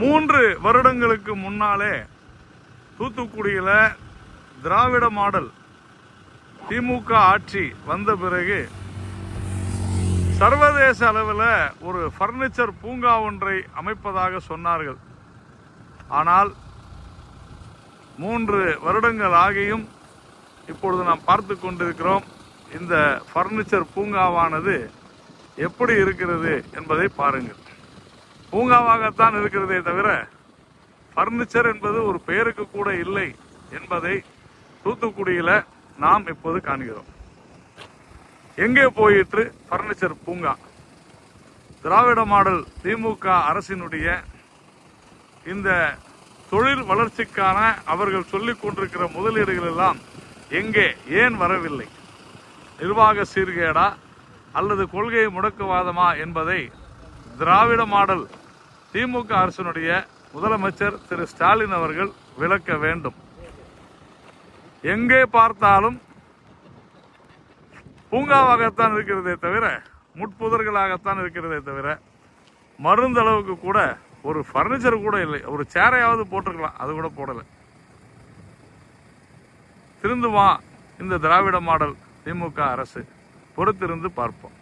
மூன்று வருடங்களுக்கு முன்னாலே தூத்துக்குடியில் திராவிட மாடல் திமுக ஆட்சி வந்த பிறகு சர்வதேச அளவில் ஒரு ஃபர்னிச்சர் பூங்கா ஒன்றை அமைப்பதாக சொன்னார்கள். ஆனால் மூன்று வருடங்கள் ஆகியும் இப்பொழுது நாம் பார்த்து கொண்டிருக்கிறோம். இந்த ஃபர்னிச்சர் பூங்காவானது எப்படி இருக்கிறது என்பதை பாருங்கள். பூங்காவாகத்தான் இருக்கிறதே தவிர பர்னிச்சர் என்பது ஒரு பெயருக்கு கூட இல்லை என்பதை தூத்துக்குடியில் நாம் இப்போது காண்கிறோம். எங்கே போயிற்று? பர்னிச்சர் பூங்கா. திராவிட மாடல் திமுக அரசினுடைய இந்த தொழில் வளர்ச்சிக்கான அவர்கள் சொல்லிக் கொண்டிருக்கிற முதலீடுகள் எல்லாம் எங்கே? ஏன் வரவில்லை? நிர்வாக சீர்கேடா அல்லது கொள்கை முடக்குவாதமா என்பதை திராவிட மாடல் திமுக அரசினுடைய முதலமைச்சர் திரு ஸ்டாலின் அவர்கள் விளக்க வேண்டும். எங்கே பார்த்தாலும் பூங்காவாகத்தான் இருக்கிறதே தவிர முட்புதர்களாகத்தான் இருக்கிறதே தவிர மருந்தளவுக்கு கூட ஒரு ஃபர்னிச்சர் கூட இல்லை. ஒரு சேரையாவது போட்டிருக்கலாம். அது கூட போடலை. திருந்துமா இந்த திராவிட மாடல் திமுக அரசு? பொறுத்திருந்து பார்ப்போம்.